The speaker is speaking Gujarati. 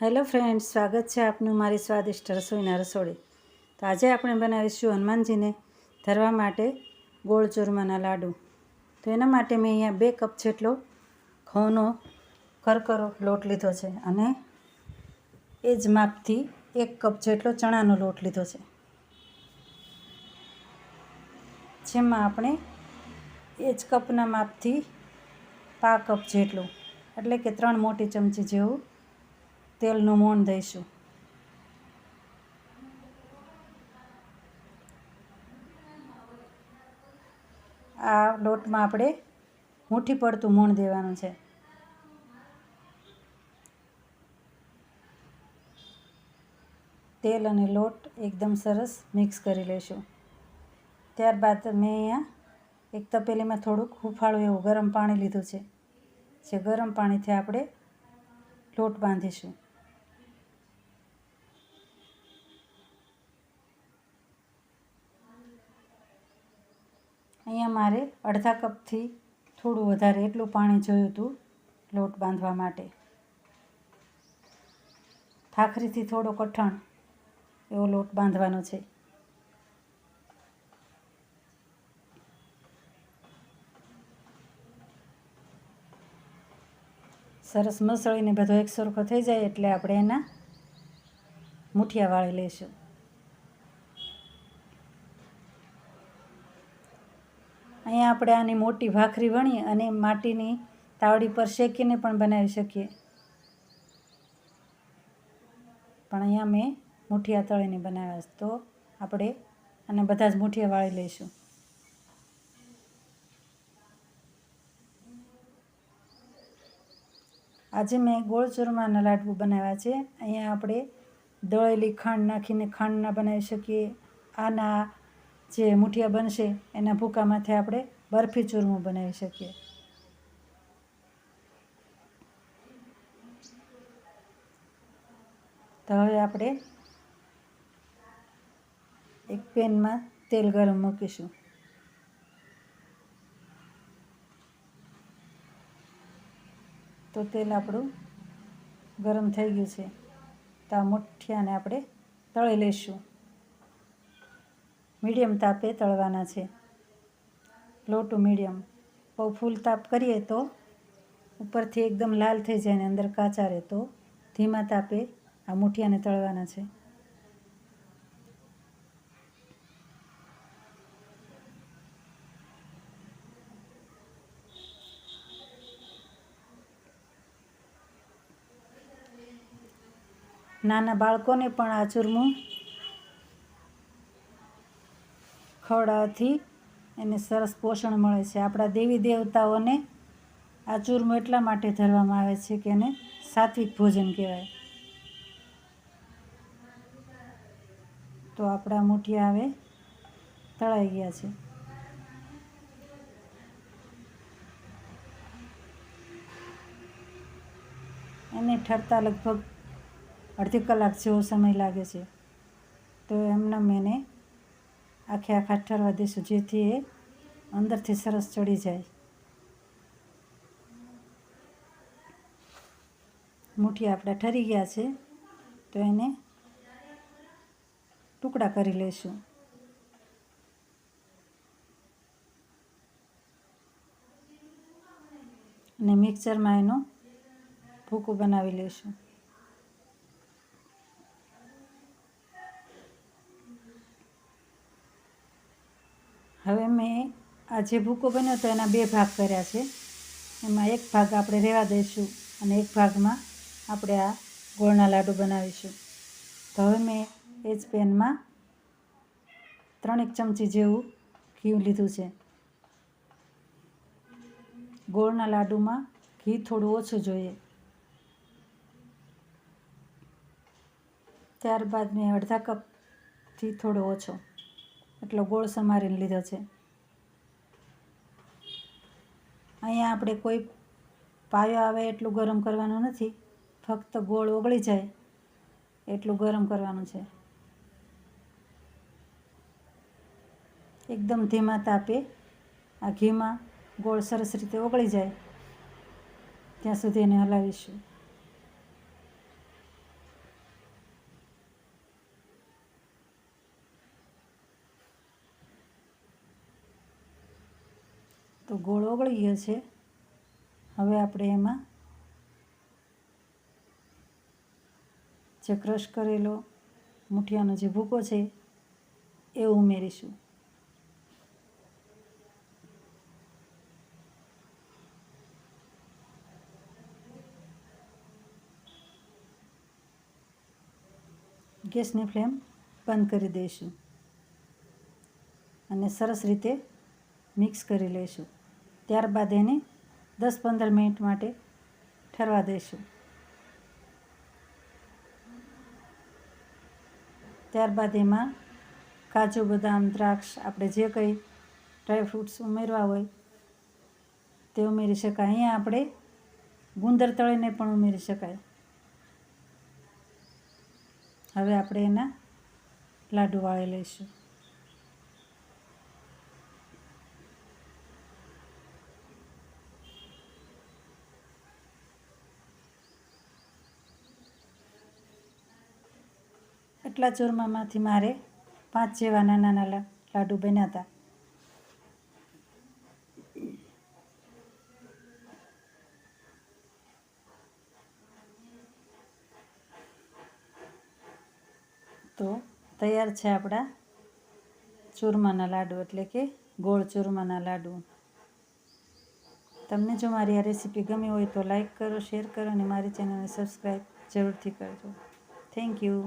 હેલો ફ્રેન્ડ્સ, સ્વાગત છે આપનું મારી સ્વાદિષ્ટ રસોઈના રસોડી. તો આજે આપણે બનાવીશું હનુમાનજીને ધરવા માટે ગોળ ચૂરમાના લાડુ. તો એના માટે મેં અહીંયા બે કપ જેટલો ઘઉંનો કરકરો લોટ લીધો છે અને એ જ માપથી એક કપ જેટલો ચણાનો લોટ લીધો છે. જેમાં આપણે એ જ કપના માપથી પા કપ જેટલું, એટલે કે ત્રણ મોટી ચમચી જેવું તેલનું મોણ દઈશું. આ લોટમાં આપણે મુઠ્ઠી પડતું મોણ દેવાનું છે. તેલ અને લોટ એકદમ સરસ મિક્સ કરી લઈશું. ત્યારબાદ મેં અહીંયા એક તપેલીમાં થોડુંક હૂંફાળું એવું ગરમ પાણી લીધું છે. જે ગરમ પાણીથી આપણે લોટ બાંધીશું. અહીંયા મારે અડધા કપથી થોડું વધારે એટલું પાણી જોયું હતું લોટ બાંધવા માટે. ભાખરીથી થોડો કઠણ એવો લોટ બાંધવાનો છે. સરસ મસળીને બધો એક સરખો થઈ જાય એટલે આપણે એના મુઠિયા વાળી લઈશું. અહીંયા આપણે આની મોટી ભાખરી વણી અને માટીની તાવડી પર શેકીને પણ બનાવી શકીએ. પણ અહીંયા મેં મુઠિયા તળીને બનાવ્યા તો આપણે અને બધા જ મુઠિયા વાળી લઈશું. આજે મેં ગોળ ચૂરમાના લાડુ બનાવ્યા છે. અહીંયા આપણે દળેલી ખાંડ નાખીને ખાંડના બનાવી શકીએ. આના જે મુઠિયા બનશે, એના ભૂકામાંથી આપણે બરફી ચૂરમું બનાવી શકીએ. તો હવે આપણે એક પેનમાં તેલ ગરમ મૂકીશું. તો તેલ આપણું ગરમ થઈ ગયું છે. તો આ મુઠિયાને આપણે તળી લઈશું. મીડિયમ તાપે તળવાના છે. Low to medium. બહુ ફૂલ તાપ કરીએ તો ઉપરથી એકદમ લાલ થઈ જાય ને અંદર કાચા રહે તો ધીમા તાપે આ મૂઠિયાને તળવાના છે. નાના બાળકોને પણ આ ચૂરમું ખવડાવવાથી એને સરસ પોષણ મળે છે. આપણા દેવી દેવતાઓને આ ચૂરમો એટલા માટે ધરવામાં આવે છે કે એને સાત્વિક ભોજન કહેવાય. તો આપણા મૂઠિયા હવે તળાઈ ગયા છે. એને ઠરતા લગભગ અડધી કલાક જેવો સમય લાગે છે. તો એમને મેને આખે આખા ઠરવા દઈશું જેથી એ અંદરથી સરસ ચડી જાય. મુઠ્ઠી આપણા ઠરી ગયા છે, તો એને ટુકડા કરી લઈશું. અને મિક્સરમાં એનો ભૂકું બનાવી લઈશું. હવે મેં આ જે ભૂકો બન્યો તો એના બે ભાગ કર્યા છે. એમાં એક ભાગ આપણે રહેવા દઈશું અને એક ભાગમાં આપણે આ ગોળના લાડુ બનાવીશું. તો હવે મેં એ જ પેનમાં ત્રણેક ચમચી જેવું ઘી લીધું છે. ગોળના લાડુમાં ઘી થોડું ઓછું જોઈએ. ત્યારબાદ મેં અડધા કપથી થોડો ઓછો એટલો ગોળ સમારીને લીધો છે. અહીંયા આપણે કોઈ પાયો આવે એટલું ગરમ કરવાનું નથી, ફક્ત ગોળ ઓગળી જાય એટલું ગરમ કરવાનું છે. એકદમ ધીમા તાપે આ ઘીમાં ગોળ સરસ રીતે ઓગળી જાય, ત્યાં સુધી એને હલાવીશું. તો ગોળ ઓગળી ગયો છે હવે આપણે એમાં જે ક્રશ કરેલો મુઠિયાનો જે ભૂકો છે એ ઉમેરીશું. ગેસની ફ્લેમ બંધ કરી દઈશું. અને સરસ રીતે મિક્સ કરી લઈશું. ત્યારબાદ એને દસ પંદર મિનિટ માટે ઠરવા દઈશું. ત્યારબાદ એમાં કાજુ, બદામ, દ્રાક્ષ, આપણે જે કંઈ ડ્રાય ફ્રૂટ્સ ઉમેરવા હોય તે ઉમેરી શકાય. અહીંયા આપણે ગુંદર તળીને પણ ઉમેરી શકાય. હવે આપણે એના લાડુ વાળી લઈશું. એટલા ચૂરમામાંથી મારે પાંચ જેવા નાના નાના લાડુ બન્યા હતા. તો તૈયાર છે આપણા ચૂરમાના લાડુ, એટલે કે ગોળ ચૂરમાના લાડુ. તમને જો મારી આ રેસીપી ગમી હોય તો લાઈક કરો, શેર કરો અને મારી ચેનલને સબસ્ક્રાઈબ જરૂરથી કરજો. Thank you.